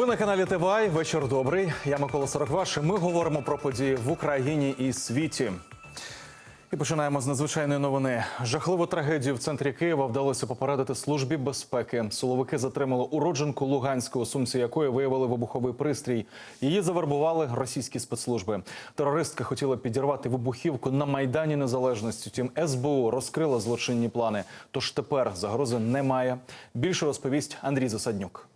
Ви на каналі ТВАЙ. Вечір добрий. Я Микола Сорокваш. Ми говоримо про події в Україні і світі. І починаємо з надзвичайної новини. Жахливу трагедію в центрі Києва вдалося попередити службі безпеки. Силовики затримали уродженку Луганського, у сумці якої виявили вибуховий пристрій. Її завербували російські спецслужби. Терористка хотіла підірвати вибухівку на майдані Незалежності. Втім, СБУ розкрила злочинні плани. Тож тепер загрози немає. Більше розповість Андрій Засаднюк.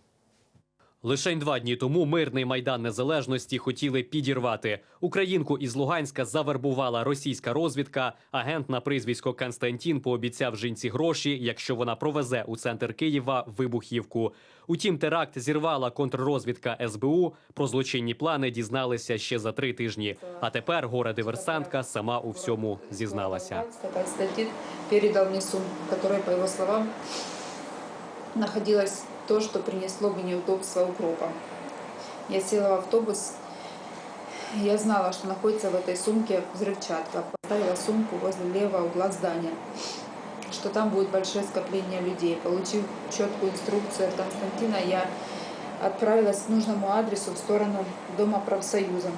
Лишень два дні тому мирний майдан незалежності хотіли підірвати. Українку із Луганська завербувала російська розвідка. Агент на прізвисько Константін пообіцяв жінці гроші, якщо вона провезе у центр Києва вибухівку. Утім, теракт зірвала контррозвідка СБУ. Про злочинні плани дізналися ще за три тижні. А тепер горе диверсантка сама у всьому зізналася. Константин передал мне сумку, в которой, по его словам, находилось то, что принесло бы неудобства укропа. Я села в автобус, я знала, что находится в этой сумке взрывчатка. Поставила сумку возле левого угла здания, что там будет большое скопление людей. Получив четкую инструкцию от Константина, я отправилась к нужному адресу в сторону Дома профсоюза.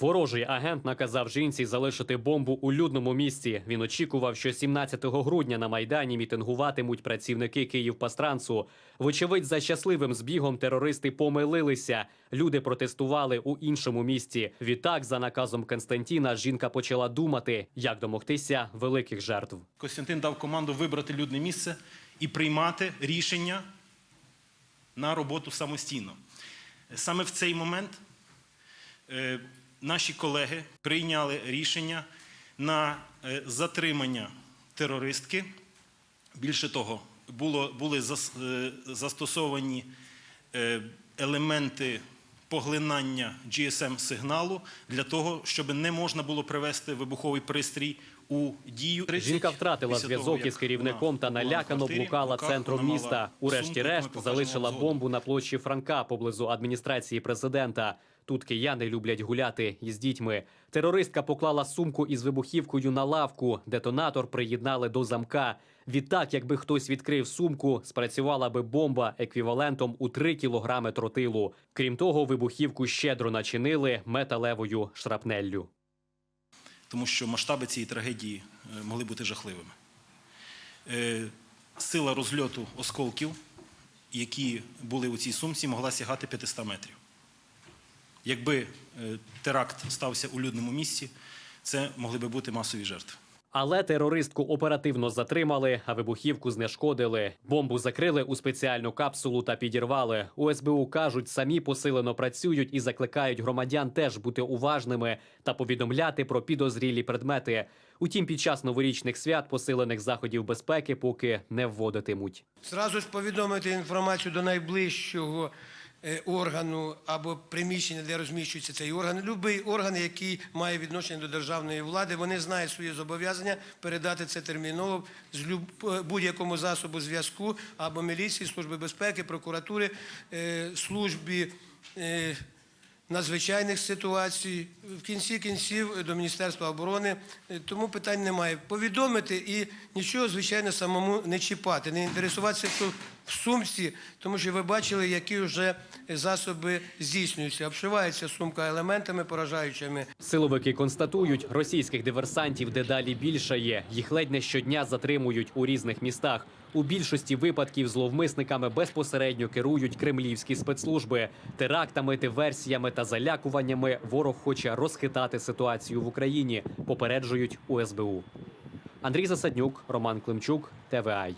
Ворожий агент наказав жінці залишити бомбу у людному місці. Він очікував, що 17 грудня на майдані мітингуватимуть працівники Київпастрансу. Вочевидь, за щасливим збігом терористи помилилися. Люди протестували у іншому місці. Відтак, за наказом Константіна, жінка почала думати, як домогтися великих жертв. Костянтин дав команду вибрати людне місце і приймати рішення на роботу самостійно. Саме в цей момент е, наші колеги прийняли рішення на е, затримання терористки. Більше того, було, були зас- е, застосовані е, елементи поглинання GSM-сигналу для того, щоб не можна було привести вибуховий пристрій у дію. Жінка втратила зв'язок із керівником та налякано блукала центром міста. Урешті-решт залишила бомбу на площі Франка поблизу адміністрації президента. Тут кияни люблять гуляти із дітьми. Терористка поклала сумку із вибухівкою на лавку. Детонатор приєднали до замка. Відтак, якби хтось відкрив сумку, спрацювала би бомба еквівалентом у 3 кілограми тротилу. Крім того, вибухівку щедро начинили металевою шрапнеллю. тому що масштаби цієї трагедії е, могли бути жахливими. Е, Сила розльоту осколків, які були у цій сумці, могла сягати 500 метрів. Якби е, теракт стався у людному місці, це могли би бути масові жертви. Але терористку оперативно затримали, а вибухівку знешкодили. Бомбу закрили у спеціальну капсулу та підірвали. У СБУ кажуть, самі посилено працюють і закликають громадян теж бути уважними та повідомляти про підозрілі предмети. Утім, під час новорічних свят посилених заходів безпеки поки не вводитимуть. Зразу ж повідомити інформацію до найближчого органу або приміщення, де розміщується цей орган. Любий орган, який має відношення до державної влади, вони знають свої зобов'язання передати це терміново з е, будь-якому засобу зв'язку або міліції, служби безпеки, прокуратури, е, службі. Е, надзвичайних ситуацій, в кінці кінців до Міністерства оборони. Е, Тому питань немає. Повідомити і нічого, звичайно, самому не чіпати, не інтересуватися що в сумці, тому що ви бачили, які вже засоби здійснюються. Обшивається сумка елементами поражаючими. Силовики констатують, російських диверсантів дедалі більше є. Їх ледь не щодня затримують у різних містах. У більшості випадків зловмисниками безпосередньо керують кремлівські спецслужби. Терактами, диверсіями та залякуваннями ворог хоче розхитати ситуацію в Україні. Попереджують у СБУ. Андрій Засаднюк, Роман Климчук, ТВАЙ.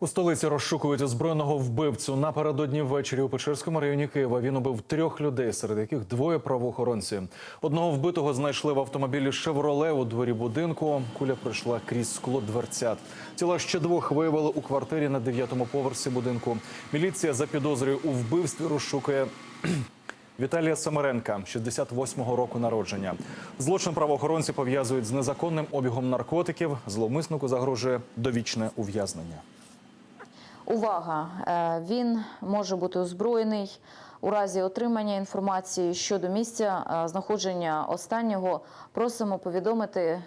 У столиці розшукують озброєного вбивцю. Напередодні ввечері у Печерському районі Києва він убив трьох людей, серед яких двоє правоохоронці. Одного вбитого знайшли в автомобілі «Шевроле» у дворі будинку. Куля пройшла крізь скло дверцят. Тіла ще двох виявили у квартирі на дев'ятому поверсі будинку. Міліція за підозрою у вбивстві розшукує Віталія Самаренка, 68-го року народження. Злочин правоохоронці пов'язують з незаконним обігом наркотиків. Зловмиснику загрожує довічне ув'язнення. Увага! Е, Він може бути озброєний у разі отримання інформації щодо місця е, знаходження останнього. Просимо повідомити е,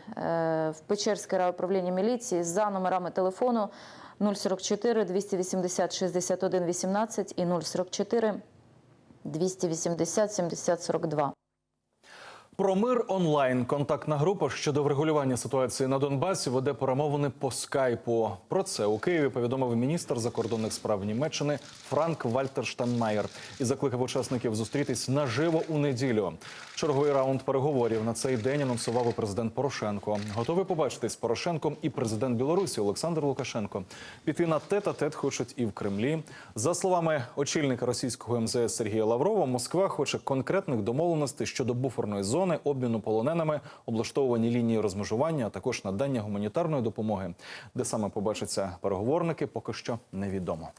в Печерське райуправління міліції за номерами телефону 044 280 61 18 і 044 280 70 42. Про мир онлайн контактна група щодо врегулювання ситуації на Донбасі веде перемовини по скайпу. Про це у Києві повідомив міністр закордонних справ Німеччини Франк Вальтер Штанмаєр і закликав учасників зустрітись наживо у неділю. Черговий раунд переговорів на цей день анонсував і президент Порошенко. Готовий побачитись з Порошенком і президент Білорусі Олександр Лукашенко. Піти на тет-а-тет хочуть і в Кремлі. За словами очільника російського МЗС Сергія Лаврова, Москва хоче конкретних домовленостей щодо буферної зони, обміну полоненими, облаштовувані лінії розмежування, а також надання гуманітарної допомоги. Де саме побачаться переговорники, поки що невідомо.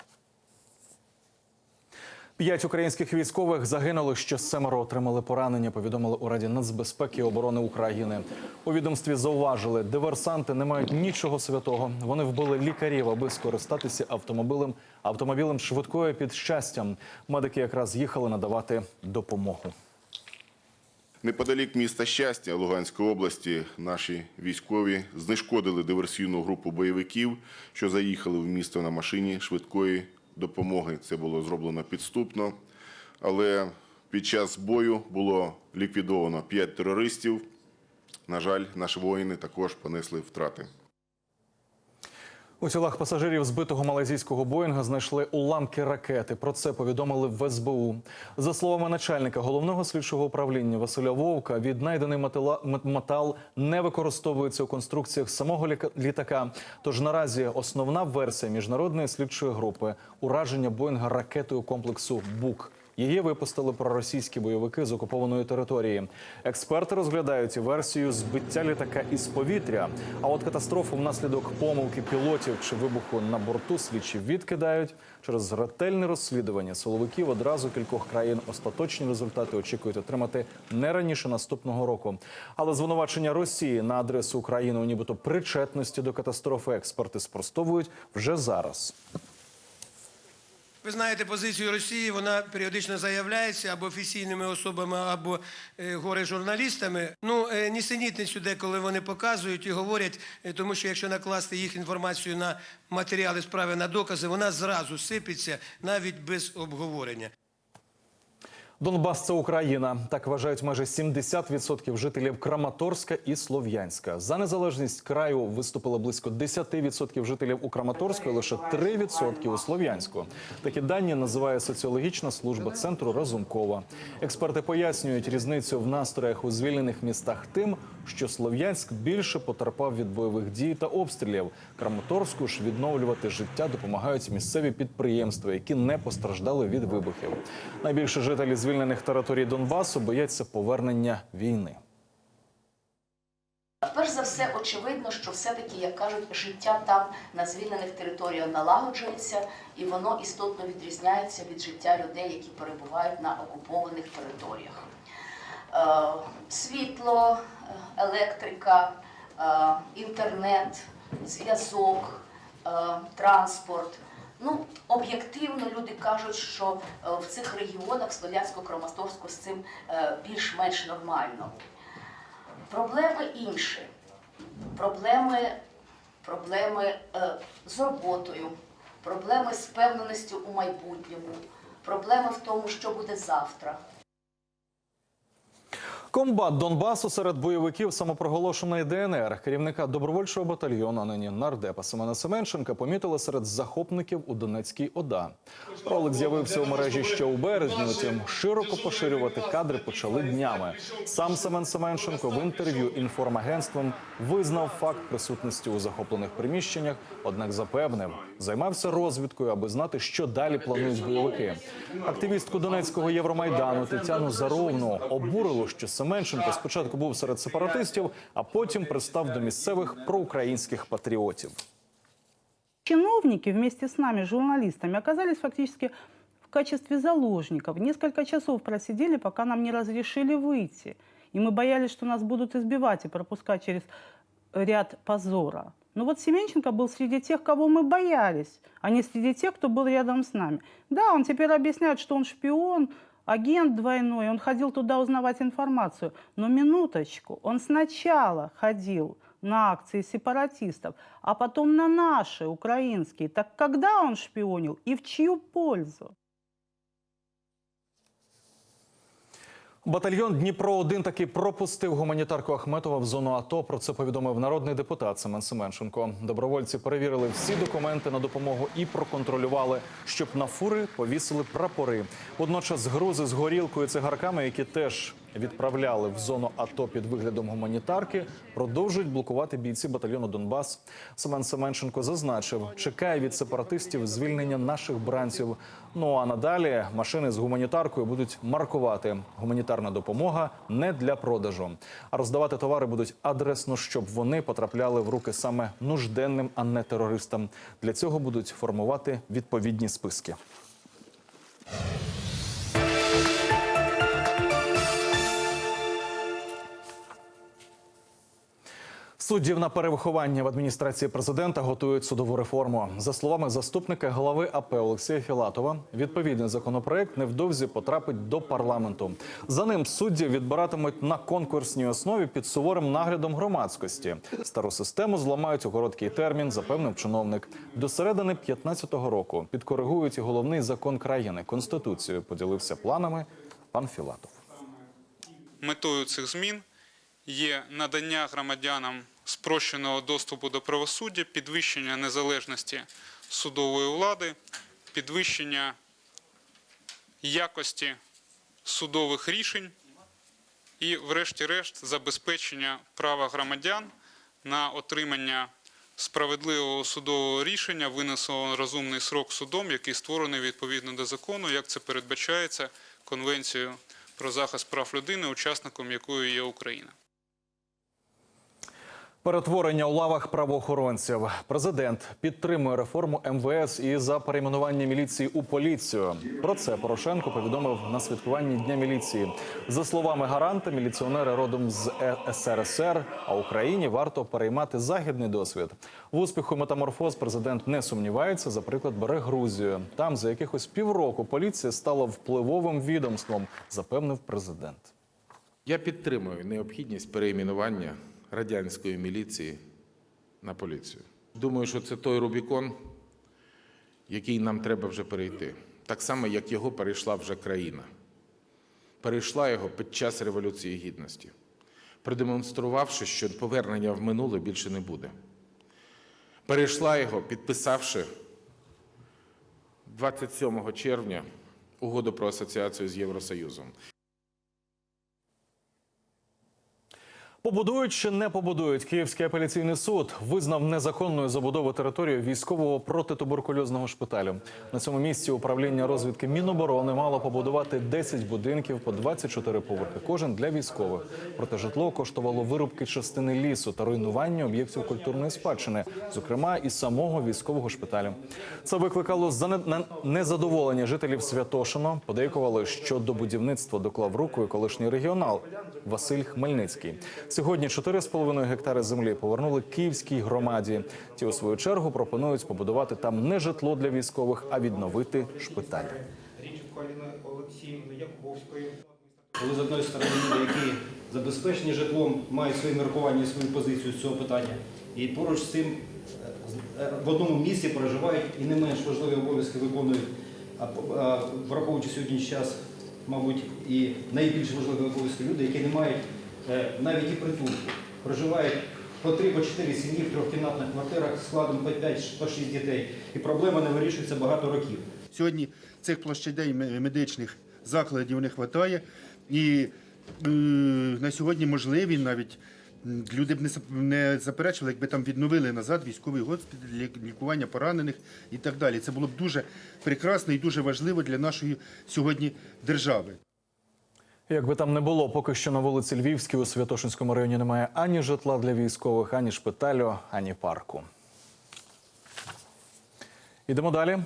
П'ять українських військових загинули, ще семеро отримали поранення. Повідомили у Раді нацбезпеки і оборони України. У відомстві зауважили, диверсанти не мають нічого святого. Вони вбили лікарів, аби скористатися автомобілем автомобілем швидкої під щастям. Медики якраз їхали надавати допомогу. Неподалік міста Щастя Луганської області наші військові знешкодили диверсійну групу бойовиків, що заїхали в місто на машині швидкої допомоги. Це було зроблено підступно, але під час бою було ліквідовано п'ять терористів. На жаль, наші воїни також понесли втрати. У тілах пасажирів збитого малайзійського Боїнга знайшли уламки ракети. Про це повідомили в СБУ. За словами начальника головного слідчого управління Василя Вовка, віднайдений метал не використовується у конструкціях самого літака. Тож наразі основна версія міжнародної слідчої групи ураження Боїнга ракетою комплексу БУК. Її випустили проросійські бойовики з окупованої території. Експерти розглядають версію збиття літака із повітря. А от катастрофу внаслідок помилки пілотів чи вибуху на борту слідчі відкидають. Через ретельне розслідування силовиків одразу кількох країн остаточні результати очікують отримати не раніше наступного року. Але звинувачення Росії на адресу України у нібито причетності до катастрофи експерти спростовують вже зараз. Ви знаєте позицію Росії, вона періодично заявляється або офіційними особами, або е, горе журналістами. Ну, е, нісенітницю деколи вони показують і говорять, е, тому що якщо накласти їх інформацію на матеріали справи, на докази, вона зразу сипеться навіть без обговорення. Донбас це Україна. Так вважають майже 70% жителів Краматорська і Слов'янська. За незалежність краю виступило близько 10% жителів у Краматорську, і лише 3% у Слов'янську. Такі дані називає соціологічна служба центру Разумкова. Експерти пояснюють різницю в настроях у звільнених містах тим, що Слов'янськ більше потерпав від бойових дій та обстрілів. Краматорську ж відновлювати життя допомагають місцеві підприємства, які не постраждали від вибухів. Найбільше жителі звільнених територій Донбасу бояться повернення війни. Перш за все, очевидно, що все-таки, як кажуть, життя там на звільнених територіях налагоджується, і воно істотно відрізняється від життя людей, які перебувають на окупованих територіях. Е, світло, е, електрика, е, інтернет, зв'язок, транспорт. Ну, об'єктивно люди кажуть, що в цих регіонах Слов'янсько-Краматорську з цим більш-менш нормально. Проблеми інші. Проблеми, проблеми з роботою, проблеми з впевненістю у майбутньому, проблеми в тому, що буде завтра. Комбат Донбасу серед бойовиків самопроголошеної ДНР, керівника добровольчого батальйону, нині нардепа Семена Семенченка, помітили серед захопників у Донецькій ОДА. Ролик з'явився у мережі ще у березні. Утім, широко поширювати кадри почали днями. Сам Семен Семенченко в інтерв'ю інформагентством визнав факт присутності у захоплених приміщеннях, однак запевнив, займався розвідкою, аби знати, що далі планують бойовики. Активістку Донецького Євромайдану Тетяну Заровну обурило, що Семенченко спочатку був серед сепаратистів, а потім пристав до місцевих проукраїнських патріотів. Чиновники вместе с нами, журналистами, оказались фактически в качестве заложников. Несколько часов просидели, пока нам не разрешили выйти. И мы боялись, что нас будут избивать и пропускать через ряд позора. Но вот Семенченко был среди тех, кого мы боялись, а не среди тех, кто был рядом с нами. Да, он теперь объясняет, что он шпион, агент двойной, он ходил туда узнавать информацию. Но минуточку, он сначала ходил на акции сепаратистов, а потом на наши, украинские. Так когда он шпионил и в чью пользу? Батальйон Дніпро 1 таки пропустив гуманітарку Ахметова в зону АТО. Про це повідомив народний депутат Семен Семенченко. Добровольці перевірили всі документи на допомогу і проконтролювали, щоб на фури повісили прапори. Водночас грузи з горілкою і цигарками, які теж відправляли в зону АТО під виглядом гуманітарки, продовжують блокувати бійці батальйону Донбас. Семен Семенченко зазначив, чекає від сепаратистів звільнення наших бранців. Ну а надалі машини з гуманітаркою будуть маркувати. Гуманітарна допомога не для продажу, а роздавати товари будуть адресно, щоб вони потрапляли в руки саме нужденним, а не терористам. Для цього будуть формувати відповідні списки. Суддів на перевиховання в адміністрації президента готують судову реформу. За словами заступника голови АП Олексія Філатова, відповідний законопроект невдовзі потрапить до парламенту. За ним судді відбиратимуть на конкурсній основі під суворим наглядом громадськості. Стару систему зламають у короткий термін, запевнив чиновник. До середини 15-го року підкоригують і головний закон країни конституцію. Поділився планами пан Філатов. Метою цих змін є надання громадянам спрощеного доступу до правосуддя, підвищення незалежності судової влади, підвищення якості судових рішень і, врешті-решт, забезпечення права громадян на отримання справедливого судового рішення, винесеного розумний срок судом, який створений відповідно до закону, як це передбачається Конвенцією про захист прав людини, учасником якої є Україна. Перетворення у лавах правоохоронців. Президент підтримує реформу МВС і за перейменування міліції у поліцію. Про це Порошенко повідомив на святкуванні Дня міліції. За словами гаранта, міліціонери родом з Е- СРСР, а Україні варто переймати західний досвід. В успіху метаморфоз президент не сумнівається. За приклад бере Грузію. Там за якихось півроку поліція стала впливовим відомством, запевнив президент. Я підтримую необхідність переіменування радянської міліції на поліцію. Думаю, що це той Рубікон, який нам треба вже перейти. Так само, як його перейшла вже країна. Перейшла його під час Революції Гідності, продемонструвавши, що повернення в минуле більше не буде. Перейшла його, підписавши 27 червня угоду про асоціацію з Євросоюзом. Побудують чи не побудують Київський апеляційний суд визнав незаконною забудову території військового протитуберкульозного шпиталю. На цьому місці управління розвідки Міноборони мало побудувати 10 будинків по 24 поверхи, кожен для військових. Проте житло коштувало вирубки частини лісу та руйнування об'єктів культурної спадщини, зокрема і самого військового шпиталю. Це викликало незадоволення жителів Святошино. Подейкували, що до будівництва доклав руку колишній регіонал Василь Хмельницький. Сьогодні 4,5 гектари землі повернули київській громаді. Ті, у свою чергу, пропонують побудувати там не житло для військових, а відновити шпиталь. Коли з одної сторони люди, які забезпечені житлом, мають свої міркування і свою позицію з цього питання, і поруч з цим е, в одному місці проживають і не менш важливі обов'язки виконують, враховуючи сьогоднішній час, мабуть, і найбільш важливі обов'язки люди, які не мають е, навіть і притулку, проживають по три, по чотири сім'ї в трьохкімнатних квартирах складом по 5-6 дітей. І проблема не вирішується багато років. Сьогодні цих площадей медичних закладів не вистачає. І е, на сьогодні можливі навіть люди б не, зап- заперечували, якби там відновили назад військовий госпіталь, лік- лікування поранених і так далі. Це було б дуже прекрасно і дуже важливо для нашої сьогодні держави. Як би там не було, поки що на вулиці Львівській у Святошинському районі немає ані житла для військових, ані шпиталю, ані парку. Ідемо далі.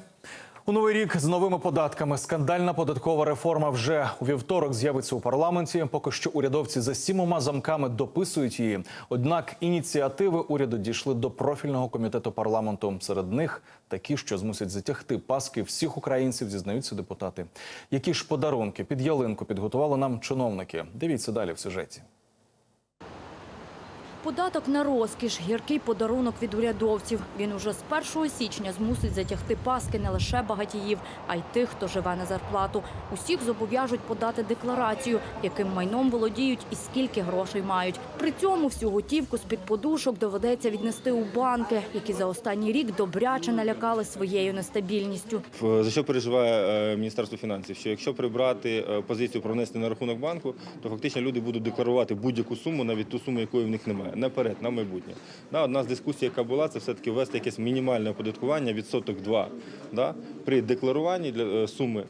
У новий рік з новими податками скандальна податкова реформа вже у вівторок з'явиться у парламенті. Поки що урядовці за сімома замками дописують її. Однак ініціативи уряду дійшли до профільного комітету парламенту. Серед них такі, що змусять затягти паски всіх українців, зізнаються депутати. Які ж подарунки під ялинку підготували нам чиновники? Дивіться далі в сюжеті. Податок на розкіш – гіркий подарунок від урядовців. Він уже з 1 січня змусить затягти паски не лише багатіїв, а й тих, хто живе на зарплату. Усіх зобов'яжуть подати декларацію, яким майном володіють і скільки грошей мають. При цьому всю готівку з-під подушок доведеться віднести у банки, які за останній рік добряче налякали своєю нестабільністю. За що переживає е, Міністерство фінансів? Що якщо прибрати е, позицію про внесення на рахунок банку, то фактично люди будуть декларувати будь-яку суму, навіть ту суму, якої в них немає, наперед, на майбутнє. Да, одна з дискусій, яка була, це все-таки ввести якесь мінімальне оподаткування, відсоток 2, да, при декларуванні для е, суми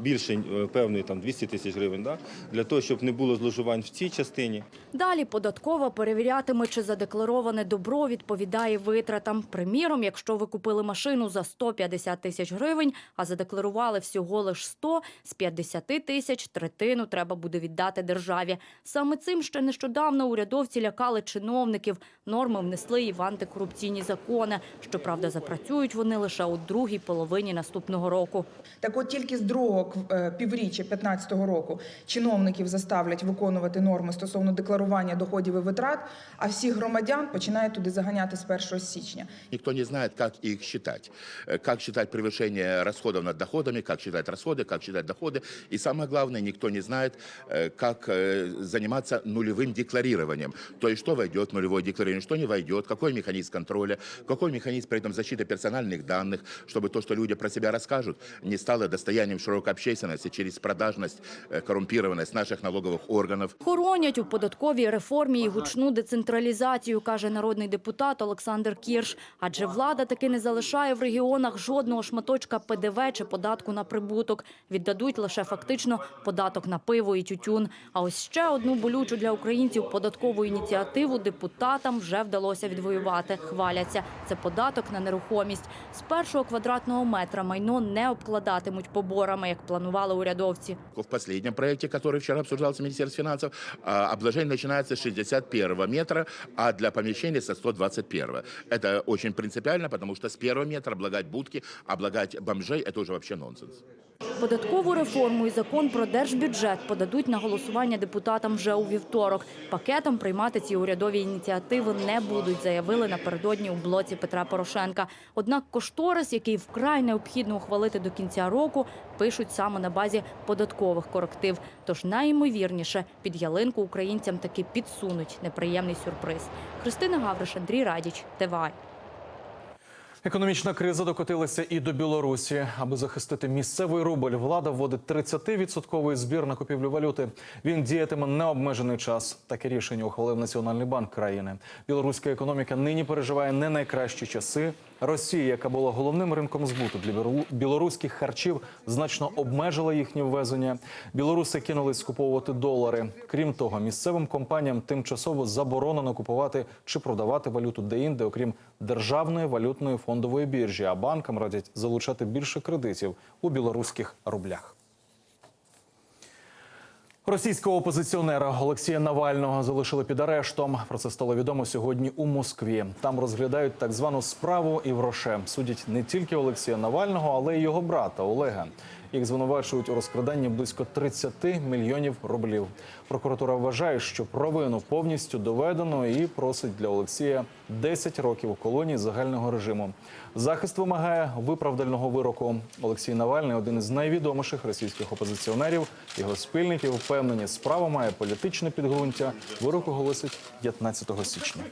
більше е, певної там 200 тисяч гривень, да, для того, щоб не було зловживань в цій частині. Далі податкова перевірятиме, чи задеклароване добро відповідає витратам. Приміром, якщо ви купили машину за 150 тисяч гривень, а задекларували всього лиш 100, з 50 тисяч третину треба буде віддати державі. Саме цим ще нещодавно урядовці лякали чиновників Норми внесли і в антикорупційні закони. Щоправда, запрацюють вони лише у другій половині наступного року. Так от тільки з другого е, півріччя 2015 року чиновників заставлять виконувати норми стосовно декларування доходів і витрат, а всіх громадян починають туди заганяти з 1 січня. Никто не знает, как их считать. Э, Как считать превышение расходов над доходами, как считать расходы, как считать доходы. И самое главное, никто не знает, э, как э, заниматься нулевым декларированием. То есть, что войдет в нулевое декларирование, что не войдет, какой механизм контроля, какой механизм при этом защиты персональных данных, чтобы то, что люди про себя расскажут, не стало достоянием широкой общественности через продажность, э, коррумпированность наших налоговых органов. Хоронять у податковій реформі і гучну децентралізацію, каже народний депутат Олександр Кірш. Адже влада таки не залишає в регіонах жодного шматочка ПДВ чи податку на прибуток. Віддадуть лише фактично податок на пиво і тютюн. А ось ще одну болючу для українців податкову ініціативу депутатам вже вдалося відвоювати. Хваляться. Це податок на нерухомість. З першого квадратного метра майно не обкладатимуть поборами, як планували урядовці. В последнем проекте, который вчера обсуждался в Министерстве финансов, а, обложение начинается с 61 метра, а для помещения со 121. Это очень принципиально, потому что с первого метра облагать будки, облагать бомжей – это уже вообще нонсенс. Податкову реформу і закон про держбюджет подадуть на голосування депутатам вже у вівторок. Пакетом приймати ці урядові ініціативи не будуть, заявили напередодні у блоці Петра Порошенка. Однак кошторис, який вкрай необхідно ухвалити до кінця року, пишуть саме на базі податкових коректив. Тож найімовірніше під ялинку українцям таки підсунуть неприємний сюрприз. Христина Гавриш, Андрій Радіч, ТВА. Економічна криза докотилася і до Білорусі. Аби захистити місцевий рубль, влада вводить 30-відсотковий збір на купівлю валюти. Він діятиме необмежений час. Таке рішення ухвалив Національний банк країни. Білоруська економіка нині переживає не найкращі часи. Росія, яка була головним ринком збуту для білоруських харчів, значно обмежила їхнє ввезення. Білоруси кинулись скуповувати долари. Крім того, місцевим компаніям тимчасово заборонено купувати чи продавати валюту де-інде, окрім державної валютної фондової біржі. А банкам радять залучати більше кредитів у білоруських рублях. Російського опозиціонера Олексія Навального залишили під арештом. Про це стало відомо сьогодні у Москві. Там розглядають так звану справу Івроше. Судять не тільки Олексія Навального, але й його брата Олега. Їх звинувачують у розкраданні близько 30 мільйонів рублів. Прокуратура вважає, що провину повністю доведено і просить для Олексія 10 років у колонії загального режиму. Захист вимагає виправдального вироку. Олексій Навальний один із найвідоміших російських опозиціонерів. Його спільники впевнені, справа має політичне підґрунтя. Вирок оголосить 15 січня.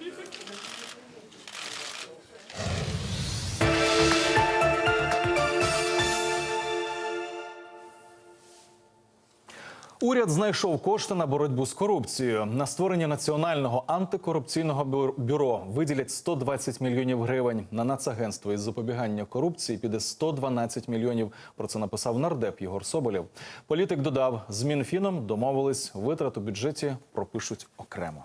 Уряд знайшов кошти на боротьбу з корупцією. На створення національного антикорупційного бюро- виділять 120 мільйонів гривень. На нацагентство із запобігання корупції піде 112 мільйонів. Про це написав нардеп Єгор Соболєв. Політик додав, з Мінфіном домовились, витрат у бюджеті пропишуть окремо.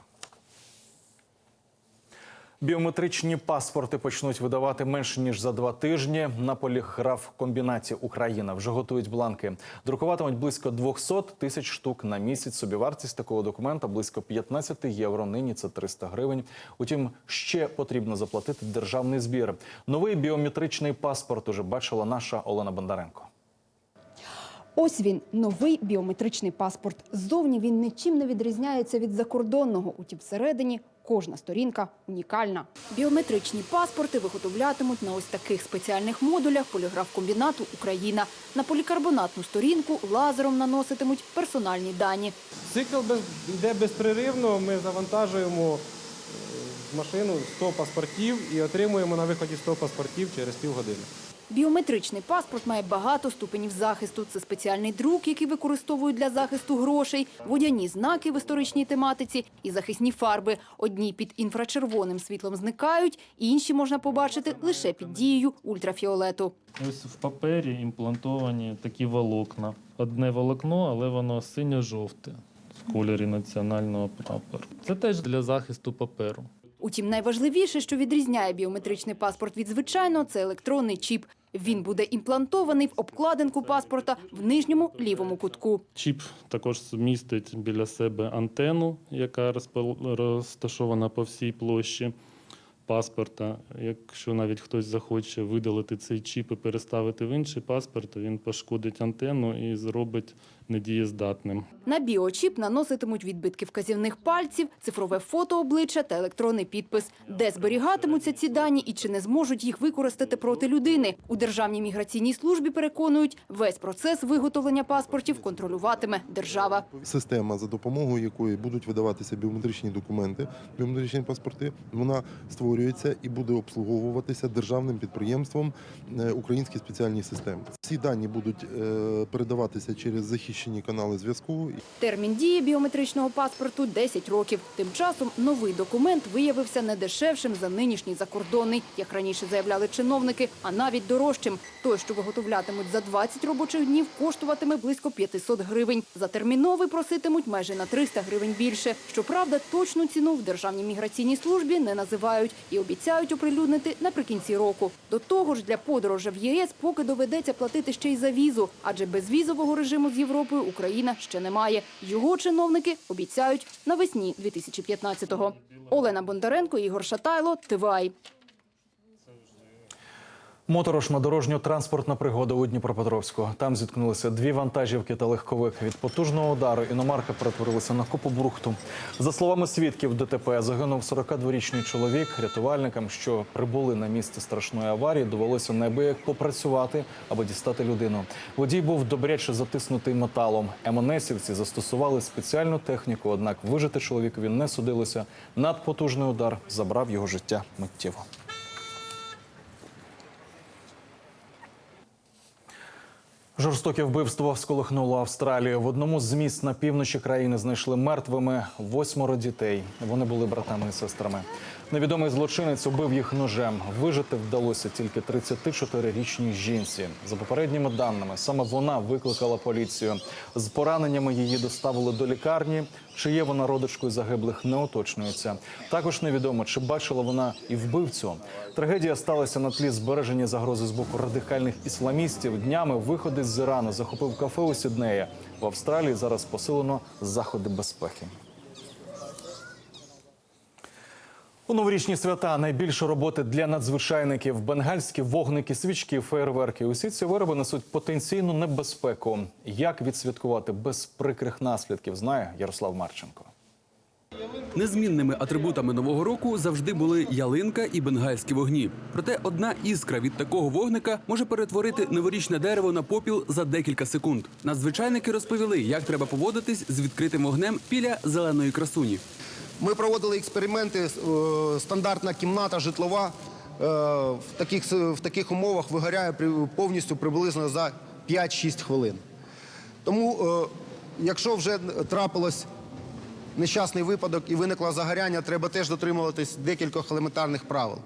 Біометричні паспорти почнуть видавати менш ніж за два тижні. На поліграф-комбінаті Україна вже готують бланки. Друкуватимуть близько 200 тисяч штук на місяць. Собівартість такого документа близько 15 євро. Нині це 300 гривень. Утім, ще потрібно заплатити державний збір. Новий біометричний паспорт уже бачила наша Олена Бондаренко. Ось він новий біометричний паспорт. Ззовні він нічим не відрізняється від закордонного. Утім, всередині кожна сторінка унікальна. Біометричні паспорти виготовлятимуть на ось таких спеціальних модулях поліграф-комбінату «Україна». На полікарбонатну сторінку лазером наноситимуть персональні дані. Цикл йде безпреривно, ми завантажуємо е, в машину 100 паспортів і отримуємо на виході 100 паспортів через півгодини. Біометричний паспорт має багато ступенів захисту. Це спеціальний друк, який використовують для захисту грошей, водяні знаки в історичній тематиці і захисні фарби. Одні під інфрачервоним світлом зникають, інші можна побачити лише під дією ультрафіолету. Ось в папері імплантовані такі волокна. Одне волокно, але воно синьо-жовте в кольорі національного прапору. Це теж для захисту паперу. Утім, найважливіше, що відрізняє біометричний паспорт від звичайного, це електронний чіп. Він буде імплантований в обкладинку паспорта в нижньому лівому кутку. Чіп також містить біля себе антенну, яка розташована по всій площі паспорта. Якщо навіть хтось захоче видалити цей чіп і переставити в інший паспорт, він пошкодить антенну і зробить недієздатним. На біочіп наноситимуть відбитки вказівних пальців, цифрове фото обличчя та електронний підпис. Де зберігатимуться ці дані і чи не зможуть їх використати проти людини? У Державній міграційній службі переконують, весь процес виготовлення паспортів контролюватиме держава. Система, за допомогою якої будуть видаватися біометричні документи, біометричні паспорти, вона створюється і буде обслуговуватися державним підприємством е, Українські спеціальні системи. Всі дані будуть е, передаватися через захищені канали зв'язку. Термін дії біометричного паспорту 10 років. Тим часом новий документ виявився не дешевшим за нинішній закордонний, як раніше заявляли чиновники, а навіть дорожчим. Той, що виготовлятимуть за 20 робочих днів, коштуватиме близько 500 гривень. За терміновий проситимуть майже на 300 гривень більше. Щоправда, точну ціну в Державній міграційній службі не називають і обіцяють оприлюднити наприкінці року. До того ж, для подорожа в єС поки доведеться платити ще й за візу, адже безвізового режиму з Європою Україна ще не має. Його чиновники обіцяють навесні 2015-го. Олена Бондаренко, Ігор Шатайло, ТВАЙ. Моторошна дорожньо-транспортна пригода у Дніпропетровську. Там зіткнулися дві вантажівки та легковик. Від потужного удару іномарка перетворилася на купу брухту. За словами свідків ДТП, загинув 42-річний чоловік. Рятувальникам, що прибули на місце страшної аварії, довелося неабияк попрацювати, аби дістати людину. Водій був добряче затиснутий металом. МНСівці застосували спеціальну техніку, однак вижити чоловікові не судилося. Надпотужний удар забрав його життя миттєво. Жорстоке вбивство сколихнуло Австралію. В одному з міст на півночі країни знайшли мертвими восьмеро дітей. Вони були братами і сестрами. Невідомий злочинець убив їх ножем. Вижити вдалося тільки 34-річній жінці. За попередніми даними, саме вона викликала поліцію. З пораненнями її доставили до лікарні. Чи є вона родичкою загиблих, не уточнюється. Також невідомо, чи бачила вона і вбивцю. Трагедія сталася на тлі збереження загрози з боку радикальних ісламістів. Днями виходи з Ірану захопив кафе у Сіднеї. В Австралії зараз посилено заходи безпеки. У новорічні свята найбільше роботи для надзвичайників. Бенгальські вогники, свічки, фейерверки. Усі ці вироби несуть потенційну небезпеку. Як відсвяткувати без прикрих наслідків, знає Ярослав Марченко. Незмінними атрибутами нового року завжди були ялинка і бенгальські вогні. Проте одна іскра від такого вогника може перетворити новорічне дерево на попіл за декілька секунд. Надзвичайники розповіли, як треба поводитись з відкритим вогнем біля зеленої красуні. Ми проводили експерименти. е, Стандартна кімната житлова е, в таких, в таких умовах вигоряє повністю приблизно за 5-6 хвилин. Тому, е, якщо вже трапилось нещасний випадок і виникло загоряння, треба теж дотримуватись декількох елементарних правил.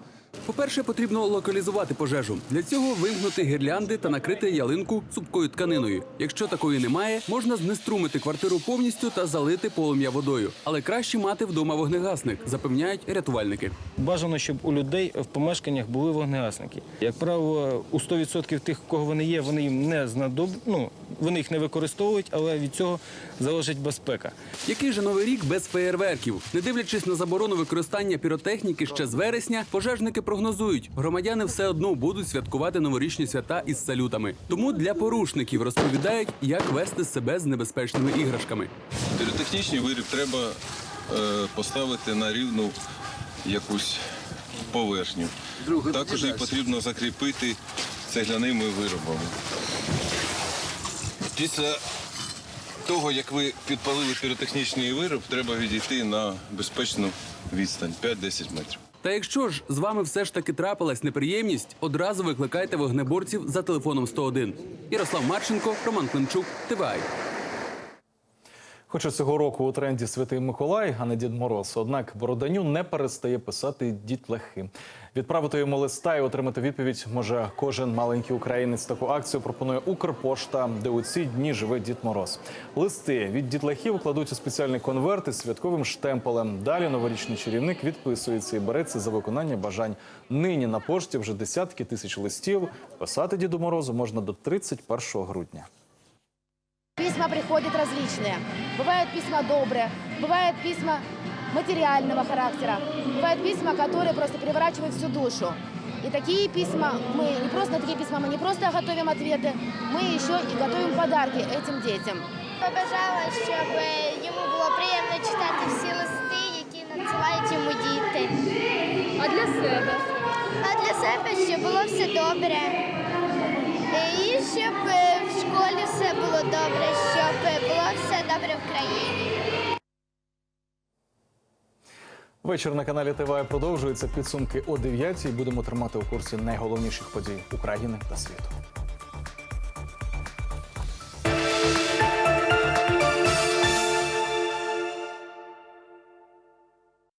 По-перше, потрібно локалізувати пожежу. Для цього вимкнути гірлянди та накрити ялинку цупкою тканиною. Якщо такої немає, можна знеструмити квартиру повністю та залити полум'я водою. Але краще мати вдома вогнегасник, запевняють рятувальники. Бажано, щоб у людей в помешканнях були вогнегасники. Як правило, у 100% тих, кого вони є, вони їм не знадоб... ну, вони їх не використовують, але від цього залежить безпека. Який же новий рік без феєрверків? Не дивлячись на заборону використання піротехніки ще з вересня, пожежники прогнозують, громадяни все одно будуть святкувати новорічні свята із салютами. Тому для порушників розповідають, як вести себе з небезпечними іграшками. Піротехнічний виріб треба е, поставити на рівну якусь поверхню. Також її потрібно закріпити цегляними виробами. Після того, як ви підпалили піротехнічний вироб, треба відійти на безпечну відстань 5-10 метрів. Та якщо ж з вами все ж таки трапилась неприємність, одразу викликайте вогнеборців за телефоном 101. Ярослав Марченко, Роман Климчук, ТВАЙ. Хоча цього року у тренді Святий Миколай, а не Дід Мороз. Однак Бороданю не перестає писати дітлахи. Відправити йому листа і отримати відповідь може кожен маленький українець. Таку акцію пропонує Укрпошта, де у ці дні живе Дід Мороз. Листи від дітлахів кладуть у спеціальний конверт із святковим штемпелем. Далі новорічний чарівник відписується і береться за виконання бажань. Нині на пошті вже десятки тисяч листів. Писати Діду Морозу можна до 31 грудня. Письма приходят различные. Бывают письма добрые, бывают письма материального характера, бывают письма, которые просто переворачивают всю душу. И такие письма, мы не просто такие письма, мы не просто готовим ответы, мы еще и готовим подарки этим детям. Побажала, щоб йому було приємно читати всі листи, які надсилають йому діти. А для себе? А для себе, щоб було все добре. І щоб е, в школі все було добре, щоб було все добре в країні. Вечір на каналі ТВА продовжується. Підсумки о 9 Будемо тримати у курсі найголовніших подій України та світу.